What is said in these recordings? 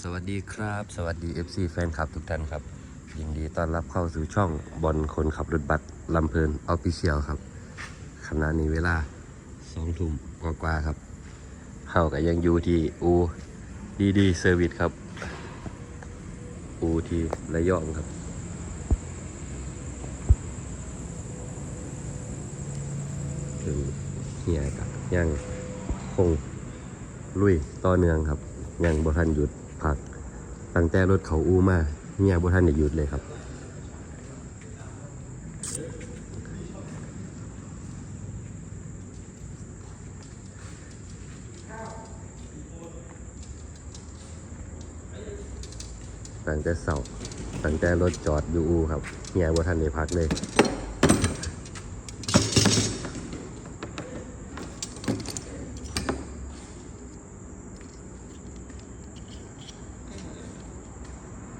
สวัสดีครับ สวัสดี FC แฟนคลับทุกท่านครับ ยินดีต้อนรับเข้าสู่ช่องบอลคนขับรถบัสลำเพลินออฟฟิเชียลครับขณะนี้เวลาสองทุ่มกว่าๆครับเฮาก็ยังอยู่ที่อูดีดีเซอร์วิสครับอูที่ระยองครับถึงเฮียกับยังคงลุยต่อเนื่องครับยังบ่ทันหยุด พัก ตั้งแต่รถเขาอู้มาเฮียบ่ทันได้หยุดเลยครับตั้งแต่เสาตั้งแต่รถจอดอยู่อูครับเฮียบ่ทันได้พักเลย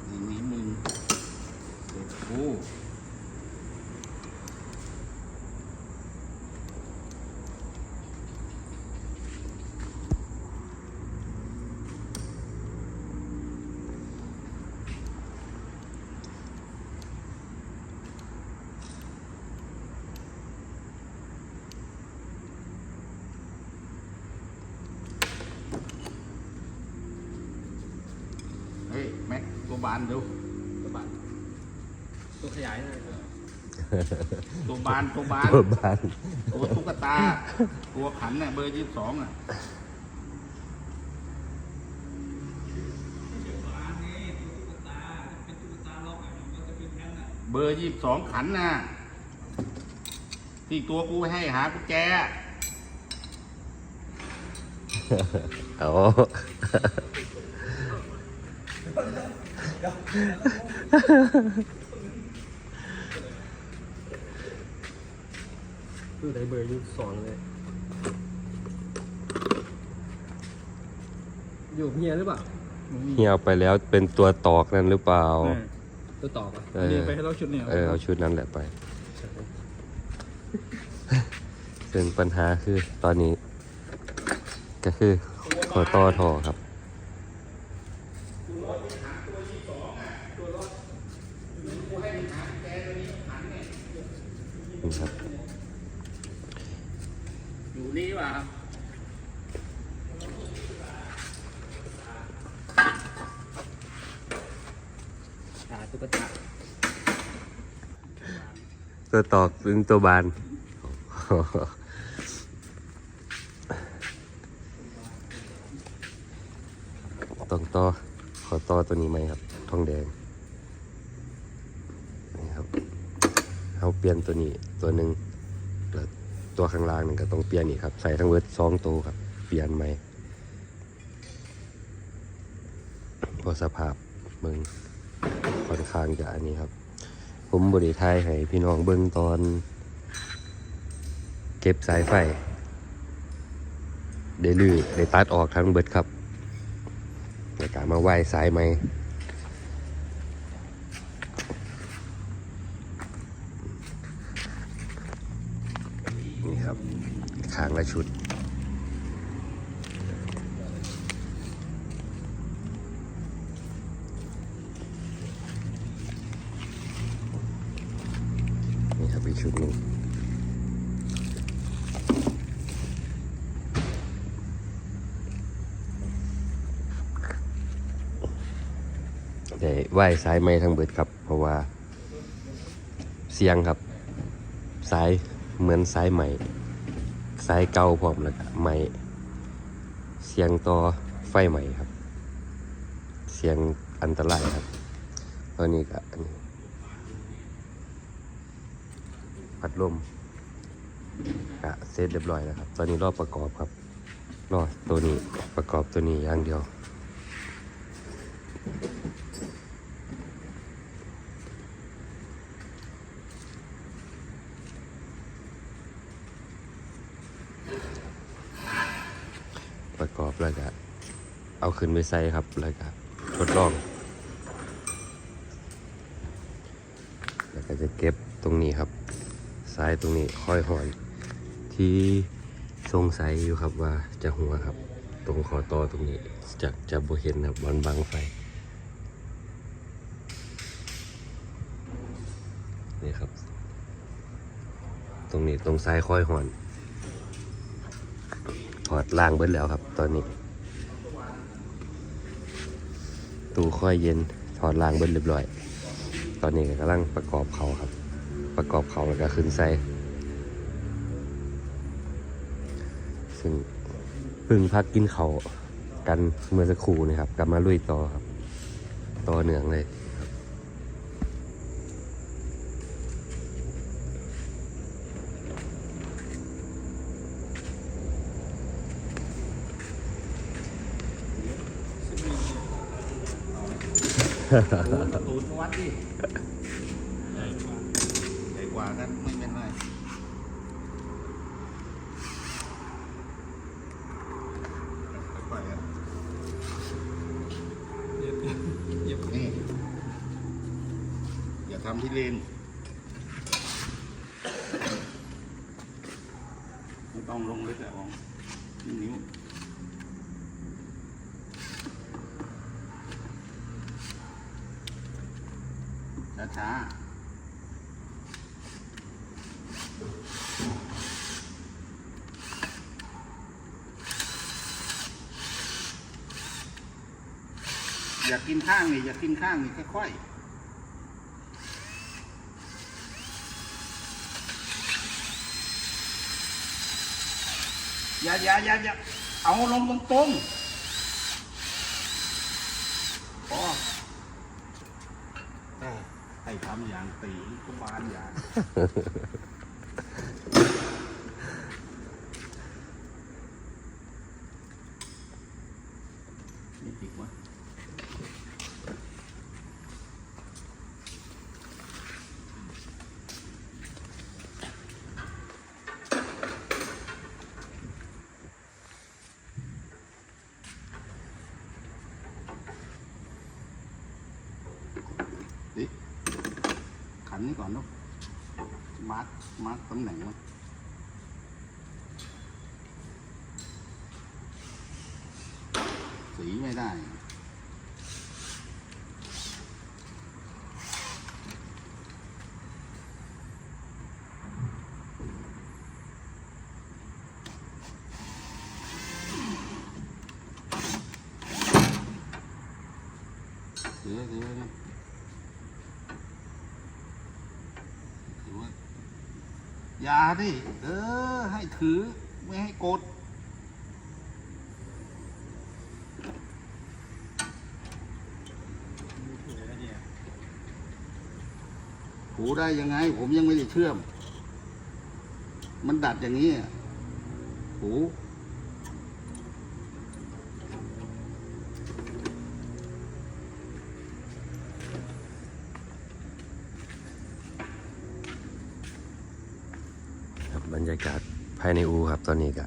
อย่างนี้มึง เด็กกูเฮ้ย แม็กตัวบานดูตัวบาน ตัวขยายเลยตัวบานตัวบาน ตัวบ้าน ตัวตุ๊กตา ตัวขันน่ะเบอร์ยี่สิบสองอะเบอร์ยี่สิบสองขันน่ะ ที่ตัวกูให้หากุญแจเอา คือได้เบอร์ยุคสองเลย อยู่เฮียหรือเปล่าเฮียเอาไปแล้วเป็นตัวตอกนั่นหรือเปล่า ตัวต่อป่ะเออนี่ไปให้เราชุดเนี่ยเออเอาชุดนั้นแหละไปซึ่งปัญหาคือตอนนี้ ก็คือขอต่อทอครับนี่ครับอยู่ นี่ว่ะขาตุ๊กตาตัวตอกเป็นตัวบาน ต้องต่อ ขอต่อตัวนี้ไหมครับ ทองแดง นี่ครับ เอาเปลี่ยนตัวนี้ตัวหนึ่งแล้ว ตัวข้างล่างนึงก็ต้องเปลี่ยนอีกครับ ใส่ทั้งเวิร์ดสองตัวครับ เปลี่ยนไหมเพอสภาพมึงค่อนข้างจะอันนี้ครับ ผมบริทายให้พี่น้องเบิ่งตอน เก็บสายไฟเดลือได้ตัดออกทั้งเบิดครับแล้วก็มาไหว้สายไหม นี่ครับขางละชุด นี่ครับอีกชุดหนึ่งได้ไหว้สายไม้ทั้งเบิดครับ เพราะว่าเสียงครับ สายเหมือนสายใหม่ สายเก่าพร้อมแล้วก็ใหม่เสียงต่อไฟใหม่ครับ เสียงอันตรายครับตอนนี้ก็อันนี้พัดลมกะเสร็จเรียบร้อยแล้วครับ ตอนนี้รอบประกอบครับรอตัวนี้ประกอบตัวนี้อย่างเดียว ประกอบแล้วก็ เอาขึ้นไปใส่ครับแล้วก็ทดลอง แล้วก็จะเก็บตรงนี้ครับซ้ายตรงนี้ค่อยหอนที่สงสัยอยู่ครับว่าจะหัวครับ ตรงคอต่อตรงนี้จะจะบ่เห็นครับบอลบังไฟนี่ครับ ตรงนี้ตรงซ้ายค่อยหอนถอดล่างเบิดแล้วครับ ตอนนี้ ตู้ค่อยเย็นถอดรางเบิดเรียบร้อย ตอนนี้ก็กำลังประกอบเขาครับ ประกอบเขาแล้วก็ขึ้นไส้ซึ่งเพึ่งพักกินเขากันเมื่อสักครู่นะครับ กลับมาลุยต่อครับ ต่อเนื่องเลย ตูนวัดดิใหญ่กว่าใหญ่กว่ากันไม่เป็นไรอยๆอะนี่อย่าทำที่เลนไม่ต้องลงเลึกอะของนิ้ว ช้าอยากกินข้างนี่อยากกินข้างนี่ค่อยๆอย่าอย่าอย่าอย่าเอาลงตรงๆพอ ให้ทำอย่างตีกบานอย่างนี่ติดวะดิ ขั นนี้ก่อนเนาะมาร์คมาร์คตำแหน่งมันสีไม่ได้ เดี๋ยวเดี๋ยวเดี๋ยว ถือว่า อย่าดิ เออ ให้ถือ ไม่ให้กด หูได้ยังไง ผมยังไม่ได้เชื่อม มันดัดอย่างนี้อะหู ครับบรรยากาศภายในอูครับตอนนี้ก็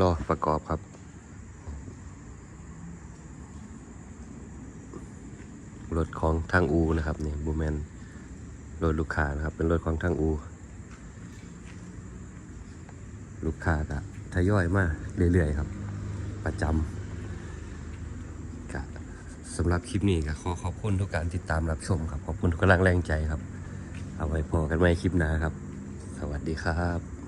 รอประกอบครับ รถของทางอูนะครับเนี่ยบูแมนรถลูกค้านะครับ เป็นรถของทางอู ลูกค้าก็ทยอยมาเรื่อยๆครับ ประจำก็สำหรับคลิปนี้ก็ขอขอบคุณทุกการติดตามรับชมครับ ขอบคุณทุกกำลังแรงใจครับ เอาไว้พอกันใหม่คลิปหน้าครับ สวัสดีครับ